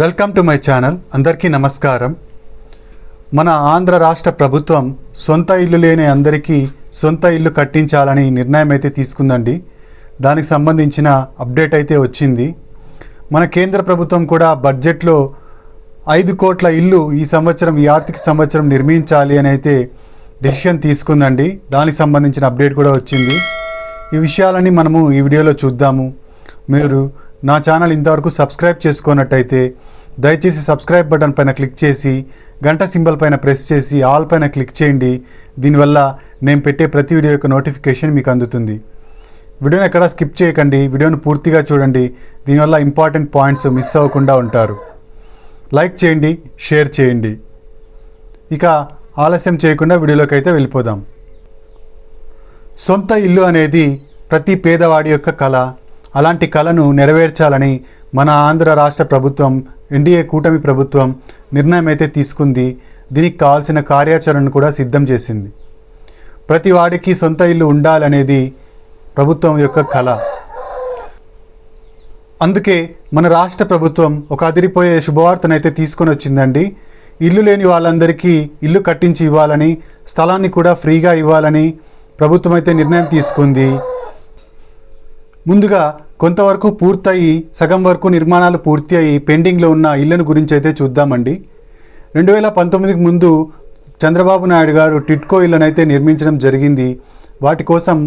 Welcome to my channel అందరికీ నమస్కారం. మన ఆంధ్ర రాష్ట్ర ప్రభుత్వం సొంత ఇల్లు లేని అందరికీ సొంత ఇల్లు కట్టించాలని నిర్ణయం అయితే తీసుకుందండి. దానికి సంబంధించిన అప్డేట్ అయితే వచ్చింది. మన కేంద్ర ప్రభుత్వం కూడా బడ్జెట్లో ఐదు కోట్ల ఇల్లు ఈ సంవత్సరం ఈ ఆర్థిక సంవత్సరం నిర్మించాలి అని అయితే డెసిషన్ తీసుకుందండి. దానికి సంబంధించిన అప్డేట్ కూడా వచ్చింది. ఈ విషయాలని మనము ఈ వీడియోలో చూద్దాము. మీరు నా ఛానల్ ఇంతవరకు సబ్స్క్రైబ్ చేసుకున్నట్టయితే దయచేసి సబ్స్క్రైబ్ బటన్ పైన క్లిక్ చేసి గంట సింబల్ పైన ప్రెస్ చేసి ఆల్ పైన క్లిక్ చేయండి. దీనివల్ల నేను పెట్టే ప్రతి వీడియో యొక్క నోటిఫికేషన్ మీకు అందుతుంది. వీడియోని ఎక్కడ స్కిప్ చేయకండి. వీడియోను పూర్తిగా చూడండి. దీనివల్ల ఇంపార్టెంట్ పాయింట్స్ మిస్ అవ్వకుండా ఉంటారు. లైక్ చేయండి షేర్ చేయండి. ఇక ఆలస్యం చేయకుండా వీడియోలోకి అయితే వెళ్ళిపోదాం. సొంత ఇల్లు అనేది ప్రతి పేదవాడి యొక్క కళ. అలాంటి కళను నెరవేర్చాలని మన ఆంధ్ర రాష్ట్ర ప్రభుత్వం ఎన్డీఏ కూటమి ప్రభుత్వం నిర్ణయం అయితే తీసుకుంది దీనికి కావాల్సిన కార్యాచరణను కూడా సిద్ధం చేసింది. ప్రతి వాడికి సొంత ఇల్లు ఉండాలనేది ప్రభుత్వం యొక్క కళ అందుకే మన రాష్ట్ర ప్రభుత్వం ఒక అదిరిపోయే శుభవార్తనైతే తీసుకొని వచ్చిందండి. ఇల్లు లేని వాళ్ళందరికీ ఇల్లు కట్టించి ఇవ్వాలని స్థలాన్ని కూడా ఫ్రీగా ఇవ్వాలని ప్రభుత్వం అయితే నిర్ణయం తీసుకుంది. ముందుగా కొంతవరకు పూర్తయి సగం వరకు నిర్మాణాలు పూర్తి అయి పెండింగ్లో ఉన్న ఇళ్ళను గురించి అయితే చూద్దామండి. రెండు వేల పంతొమ్మిదికి ముందు చంద్రబాబు నాయుడు గారు టిట్కో ఇళ్ళనైతే అయితే నిర్మించడం జరిగింది. వాటి కోసం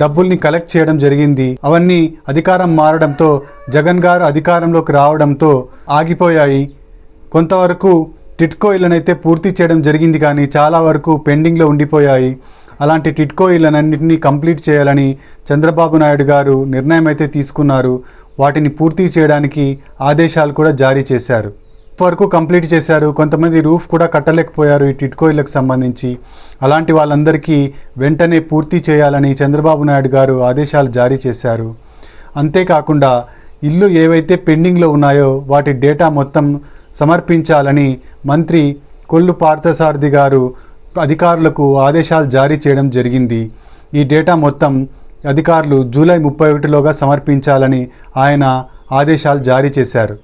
డబ్బుల్ని కలెక్ట్ చేయడం జరిగింది. అవన్నీ అధికారం మారడంతో జగన్ గారు అధికారంలోకి రావడంతో ఆగిపోయాయి. కొంతవరకు టిట్కో ఇళ్ళనైతే పూర్తి చేయడం జరిగింది కానీ చాలా వరకు పెండింగ్లో ఉండిపోయాయి. అలాంటి టిట్కో ఇళ్ళనన్నింటినీ కంప్లీట్ చేయాలని చంద్రబాబు నాయుడు గారు నిర్ణయం అయితే తీసుకున్నారు. వాటిని పూర్తి చేయడానికి ఆదేశాలు కూడా జారీ చేశారు. వరకు కంప్లీట్ చేశారు. కొంతమంది రూఫ్ కూడా కట్టలేకపోయారు ఈ టిట్కో ఇళ్ళకు సంబంధించి. అలాంటి వాళ్ళందరికీ వెంటనే పూర్తి చేయాలని చంద్రబాబు నాయుడు గారు ఆదేశాలు జారీ చేశారు. అంతేకాకుండా ఇల్లు ఏవైతే పెండింగ్లో ఉన్నాయో వాటి డేటా మొత్తం సమర్పించాలని మంత్రి కొల్లు పార్థసారథి గారు అధికారులకు ఆదేశాలు జారీ చేయడం జరిగింది. ఈ డేటా మొత్తం అధికారులు జూలై ముప్పై ఒకటిలోగా సమర్పించాలని ఆయన ఆదేశాలు జారీ చేశారు.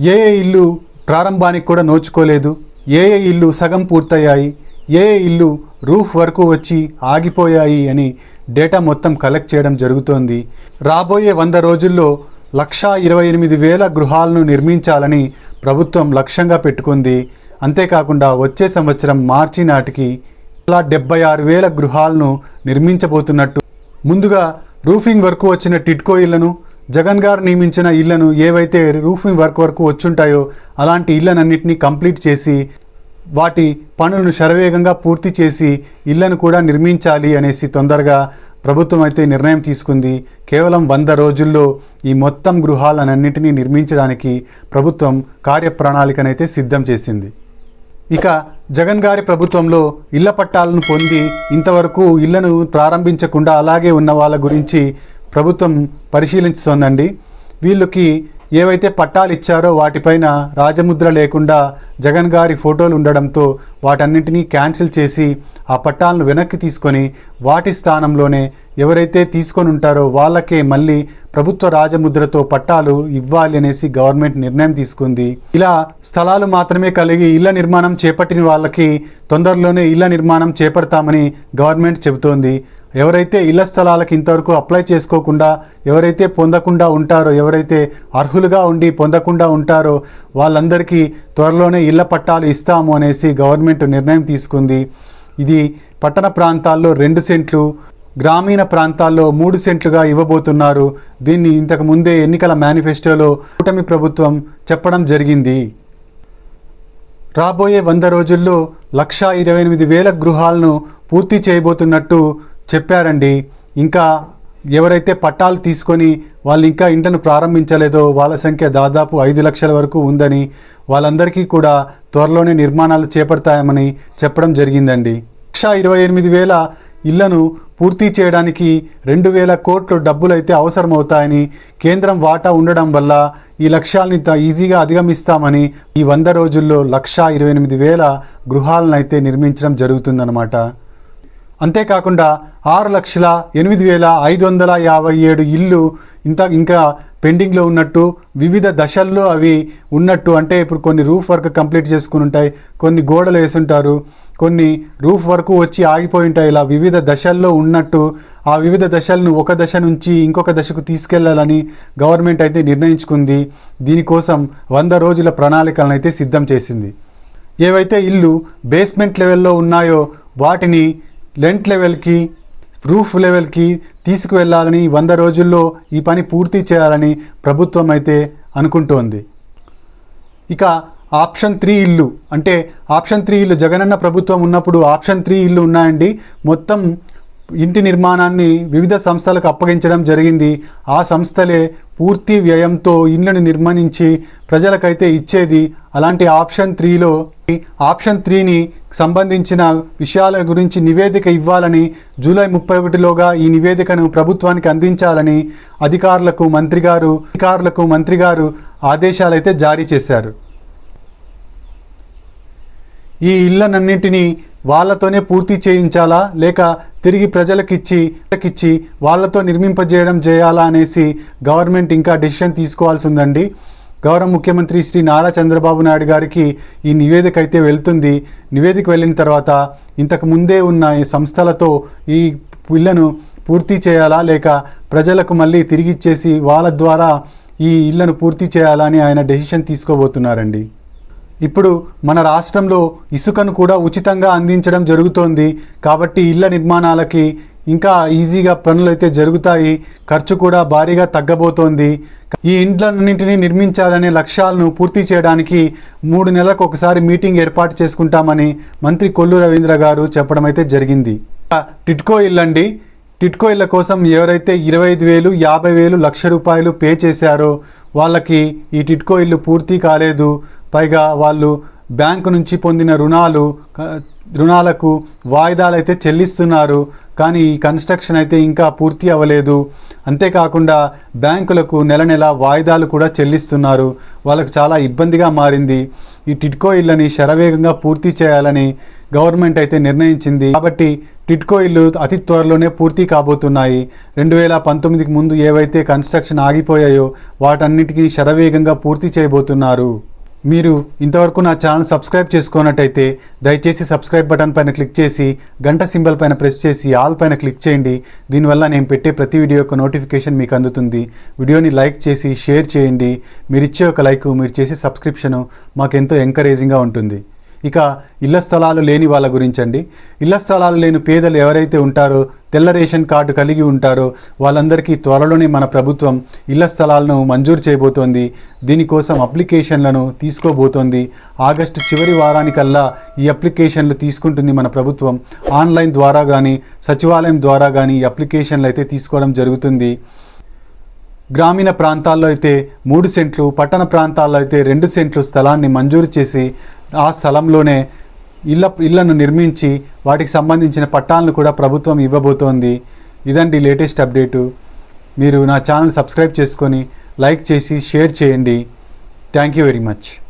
ఏ ఏ ఇల్లు ప్రారంభానికి కూడా నోచుకోలేదు. ఏ ఏ ఇల్లు సగం పూర్తయ్యాయి. ఏ ఏ ఇల్లు రూఫ్ వరకు వచ్చి ఆగిపోయాయి అని డేటా మొత్తం కలెక్ట్ చేయడం జరుగుతోంది. రాబోయే వంద రోజుల్లో లక్షా ఇరవై ఎనిమిది వేల గృహాలను నిర్మించాలని ప్రభుత్వం లక్ష్యంగా పెట్టుకుంది. అంతేకాకుండా వచ్చే సంవత్సరం మార్చి నాటికి అలా డెబ్బై ఆరు వేల గృహాలను నిర్మించబోతున్నట్టు. ముందుగా రూఫింగ్ వరకు వచ్చిన టిట్కో ఇళ్ళను జగన్ గారు నియమించిన ఇళ్ళను ఏవైతే రూఫింగ్ వర్క్ వరకు వచ్చుంటాయో అలాంటి ఇళ్ళనన్నింటినీ కంప్లీట్ చేసి వాటి పనులను శరవేగంగా పూర్తి చేసి ఇళ్ళను కూడా నిర్మించాలి అనేసి తొందరగా ప్రభుత్వం అయితే నిర్ణయం తీసుకుంది. కేవలం వంద రోజుల్లో ఈ మొత్తం గృహాలనన్నింటినీ నిర్మించడానికి ప్రభుత్వం కార్యప్రణాళికనైతే సిద్ధం చేసింది. ఇక జగన్ గారి ప్రభుత్వంలో ఇళ్ళ పట్టాలను పొంది ఇంతవరకు ఇళ్ళను ప్రారంభించకుండా అలాగే ఉన్న వాళ్ళ గురించి ప్రభుత్వం పరిశీలిస్తోందండి వీళ్ళకి ఏవైతే పట్టాలు ఇచ్చారో వాటిపైన రాజముద్ర లేకుండా జగన్ గారి ఫోటోలు ఉండడంతో వాటన్నింటినీ క్యాన్సిల్ చేసి ఆ పట్టాలను వెనక్కి తీసుకొని వాటి స్థానంలోనే ఎవరైతే తీసుకొని ఉంటారో వాళ్ళకే మళ్ళీ ప్రభుత్వ రాజముద్రతో పట్టాలు ఇవ్వాలి అనేసి గవర్నమెంట్ నిర్ణయం తీసుకుంది. ఇలా స్థలాలు మాత్రమే కలిగి ఇళ్ళ నిర్మాణం చేపట్టిన వాళ్ళకి తొందరలోనే ఇళ్ళ నిర్మాణం చేపడతామని గవర్నమెంట్ చెబుతోంది. ఎవరైతే ఇళ్ళ స్థలాలకు ఇంతవరకు అప్లై చేసుకోకుండా ఎవరైతే పొందకుండా ఉంటారో ఎవరైతే అర్హులుగా ఉండి పొందకుండా ఉంటారో వాళ్ళందరికీ త్వరలోనే ఇళ్ళ పట్టాలు ఇస్తాము అనేసి గవర్నమెంట్ నిర్ణయం తీసుకుంది. ఇది పట్టణ ప్రాంతాల్లో రెండు సెంట్లు గ్రామీణ ప్రాంతాల్లో మూడు సెంట్లుగా ఇవ్వబోతున్నారు. దీన్ని ఇంతకు ముందే ఎన్నికల మేనిఫెస్టోలో కూటమి ప్రభుత్వం చెప్పడం జరిగింది. రాబోయే వంద రోజుల్లో లక్షా ఇరవై ఎనిమిది వేల గృహాలను పూర్తి చేయబోతున్నట్టు చెప్పారండి. ఇంకా ఎవరైతే పట్టాలు తీసుకొని వాళ్ళు ఇంకా ఇంటను ప్రారంభించలేదో వాళ్ళ సంఖ్య దాదాపు ఐదు లక్షల వరకు ఉందని వాళ్ళందరికీ కూడా త్వరలోనే నిర్మాణాలు చేపడతామని చెప్పడం జరిగిందండి. లక్ష ఇరవై ఎనిమిది వేల ఇళ్ళను పూర్తి చేయడానికి రెండు వేల కోట్లు డబ్బులైతే అవసరమవుతాయని కేంద్రం వాటా ఉండడం వల్ల ఈ లక్ష్యాలని ఈజీగా అధిగమిస్తామని ఈ వంద రోజుల్లో లక్షా ఇరవై ఎనిమిది వేల గృహాలను అయితే నిర్మించడం జరుగుతుందన్నమాట. అంతేకాకుండా ఆరు లక్షల ఎనిమిది వేల ఐదు వందల యాభై ఏడు ఇల్లు ఇంత ఇంకా పెండింగ్లో ఉన్నట్టు వివిధ దశల్లో అవి ఉన్నట్టు అంటే ఇప్పుడు కొన్ని రూఫ్ వర్క్ కంప్లీట్ చేసుకుని ఉంటాయి కొన్ని గోడలు వేసుంటారు కొన్ని రూఫ్ వరకు వచ్చి ఆగిపోయి ఉంటాయి ఇలా వివిధ దశల్లో ఉన్నట్టు ఆ వివిధ దశలను ఒక దశ నుంచి ఇంకొక దశకు తీసుకెళ్ళాలని గవర్నమెంట్ అయితే నిర్ణయించుకుంది. దీనికోసం వంద రోజుల ప్రణాళికలను అయితే సిద్ధం చేసింది. ఏవైతే ఇల్లు బేస్మెంట్ లెవెల్లో ఉన్నాయో వాటిని లెంట్ లెవెల్కి రూఫ్ లెవెల్కి తీసుకువెళ్ళాలని వంద రోజుల్లో ఈ పని పూర్తి చేయాలని ప్రభుత్వం అయితే అనుకుంటోంది. ఇక ఆప్షన్ త్రీ ఇల్లు అంటే ఆప్షన్ త్రీ ఇల్లు జగనన్న ప్రభుత్వం ఉన్నప్పుడు ఆప్షన్ త్రీ ఇల్లు ఉన్నాయండి. మొత్తం ఇంటి నిర్మాణాన్ని వివిధ సంస్థలకు అప్పగించడం జరిగింది. ఆ సంస్థలే పూర్తి వ్యయంతో ఇళ్ళను నిర్మించి ప్రజలకైతే ఇచ్చేది. అలాంటి ఆప్షన్ త్రీలో ఆప్షన్ త్రీని సంబంధించిన విషయాల గురించి నివేదిక ఇవ్వాలని జూలై ముప్పై ఒకటిలోగా ఈ నివేదికను ప్రభుత్వానికి అందించాలని అధికారులకు మంత్రి గారు అధికారులకు మంత్రి గారు ఆదేశాలైతే జారీ చేశారు. ఈ ఇళ్ళనన్నింటినీ వాళ్ళతోనే పూర్తి చేయించాలా? లేక తిరిగి ప్రజలకిచ్చి ఇచ్చి వాళ్ళతో నిర్మింపజేయడం చేయాలా అనేసి గవర్నమెంట్ ఇంకా డెసిషన్ తీసుకోవాల్సి ఉందండి. గౌరవ ముఖ్యమంత్రి శ్రీ నారా చంద్రబాబు నాయుడు గారికి ఈ నివేదిక అయితే వెళ్తుంది. నివేదిక వెళ్ళిన తర్వాత ఇంతకు ముందే ఉన్న ఈ సంస్థలతో ఈ ఇళ్ళను పూర్తి చేయాలా లేక ప్రజలకు మళ్ళీ తిరిగి ఇచ్చేసి వాళ్ళ ద్వారా ఈ ఇళ్ళను పూర్తి చేయాలా అని ఆయన డెసిషన్ తీసుకోబోతున్నారండి. ఇప్పుడు మన రాష్ట్రంలో ఇసుకను కూడా ఉచితంగా అందించడం జరుగుతోంది. కాబట్టి ఇళ్ళ నిర్మాణాలకి ఇంకా ఈజీగా పనులు అయితే జరుగుతాయి ఖర్చు కూడా భారీగా తగ్గబోతోంది. ఈ ఇండ్లన్నింటినీ నిర్మించాలనే లక్ష్యాలను పూర్తి చేయడానికి మూడు నెలలకు ఒకసారి మీటింగ్ ఏర్పాటు చేసుకుంటామని మంత్రి కొల్లు రవీంద్ర గారు చెప్పడం అయితే జరిగింది. టిట్కో ఇల్లండి. టిట్కో ఇళ్ళ కోసం ఎవరైతే ఇరవై ఐదు వేలు యాభై వేలు లక్ష రూపాయలు పే చేశారో వాళ్ళకి ఈ టిట్కో ఇల్లు పూర్తి కాలేదు. పైగా వాళ్ళు బ్యాంకు నుంచి పొందిన రుణాలు రుణాలకు వాయిదాలు అయితే చెల్లిస్తున్నారు. కానీ ఈ కన్స్ట్రక్షన్ అయితే ఇంకా పూర్తి అవ్వలేదు. అంతేకాకుండా బ్యాంకులకు నెల నెల వాయిదాలు కూడా చెల్లిస్తున్నారు. వాళ్ళకు చాలా ఇబ్బందిగా మారింది. ఈ టిట్కో ఇళ్ళని శరవేగంగా పూర్తి చేయాలని గవర్నమెంట్ అయితే నిర్ణయించింది. కాబట్టి టిట్కో ఇల్లు అతి త్వరలోనే పూర్తి కాబోతున్నాయి. రెండు వేల పంతొమ్మిదికి ముందు ఏవైతే కన్స్ట్రక్షన్ ఆగిపోయాయో వాటన్నిటికీ శరవేగంగా పూర్తి చేయబోతున్నారు. మీరు ఇంతవరకు నా ఛానల్ సబ్స్క్రైబ్ చేసుకున్నట్టయితే దయచేసి సబ్స్క్రైబ్ బటన్ పైన క్లిక్ చేసి గంట సింబల్ పైన ప్రెస్ చేసి ఆల్ పైన క్లిక్ చేయండి. దీనివల్ల నేను పెట్టే ప్రతి వీడియో యొక్క నోటిఫికేషన్ మీకు అందుతుంది. వీడియోని లైక్ చేసి షేర్ చేయండి. మీరు ఇచ్చే ఒక లైక్ మీరు చేసే సబ్స్క్రిప్షను మాకెంతో ఎంకరేజింగ్గా ఉంటుంది. ఇక ఇళ్ళ స్థలాలు లేని వాళ్ళ గురించండి. ఇళ్ళ స్థలాలు లేని పేదలు ఎవరైతే ఉంటారో తెల్ల రేషన్ కార్డు కలిగి ఉంటారో వాళ్ళందరికీ త్వరలోనే మన ప్రభుత్వం ఇళ్ళ స్థలాలను మంజూరు చేయబోతోంది. దీనికోసం అప్లికేషన్లను తీసుకోబోతోంది. ఆగస్టు చివరి వారానికల్లా ఈ అప్లికేషన్లు తీసుకుంటుంది మన ప్రభుత్వం. ఆన్లైన్ ద్వారా కానీ సచివాలయం ద్వారా కానీ ఈ అప్లికేషన్లు అయితే తీసుకోవడం జరుగుతుంది. గ్రామీణ ప్రాంతాల్లో అయితే మూడు సెంట్లు పట్టణ ప్రాంతాల్లో అయితే రెండు సెంట్లు స్థలాన్ని మంజూరు చేసి ఆ స్థలంలోనే ఇళ్ళ ఇళ్ళను నిర్మించి వాటికి సంబంధించిన పట్టాలను కూడా ప్రభుత్వం ఇవ్వబోతోంది. ఇదండి లేటెస్ట్ అప్డేటు. మీరు నా ఛానల్ సబ్స్క్రైబ్ చేసుకొని లైక్ చేసి షేర్ చేయండి. Thank you very much.